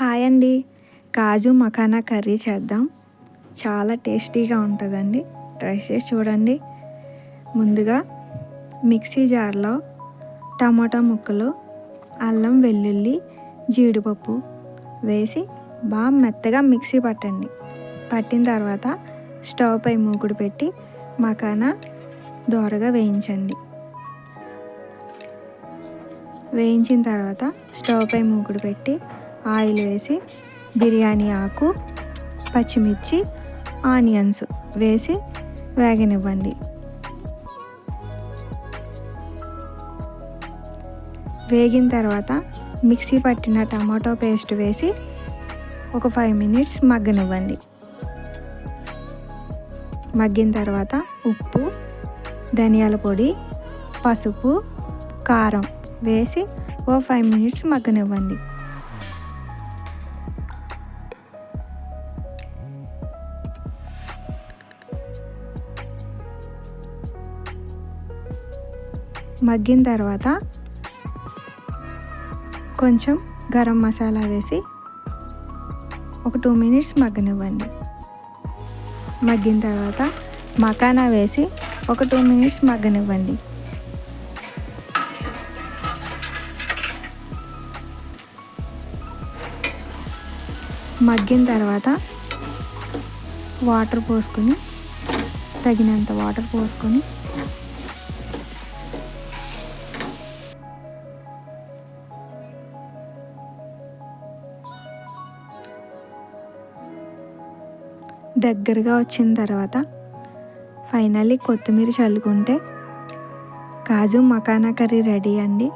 Hi అండి. కాజు makhana curry చేద్దాం. చాలా టేస్టీగా ఉంటుందండి. ట్రై చేసి చూడండి. ముందుగా మిక్సీ జార్లో టమాటా ముక్కలు అల్లం వెల్లుల్లి జీడిపప్పు వేసి బాగా మెత్తగా మిక్సీ పట్టండి. పట్టిన తర్వాత స్టవ్ పై మూకుడు పెట్టి మఖానా దోరగా వేయించండి. వేయించిన తర్వాత స్టవ్ పై మూకుడు పెట్టి ఆయిల్ వేసి బిర్యానీ ఆకు పచ్చిమిర్చి ఆనియన్స్ వేసి వేగనివ్వండి. వేగిన తర్వాత మిక్సీ పట్టిన టమాటో పేస్ట్ వేసి ఒక ఫైవ్ మినిట్స్ మగ్గనివ్వండి. మగ్గిన తర్వాత ఉప్పు ధనియాల పొడి పసుపు కారం వేసి ఓ ఫైవ్ మినిట్స్ మగ్గనివ్వండి. మగ్గిన తర్వాత కొంచెం గరం మసాలా వేసి ఒక టూ మినిట్స్ మగ్గనివ్వండి. మగ్గిన తర్వాత మకానా వేసి ఒక టూ మినిట్స్ మగ్గనివ్వండి. మగ్గిన తర్వాత వాటర్ పోసుకొని తగినంత వాటర్ పోసుకొని దగ్గరగా వచ్చిన తర్వాత ఫైనల్లీ కొత్తిమీర చల్లుకుంటే కాజు మకానా కర్రీ రెడీ అండి.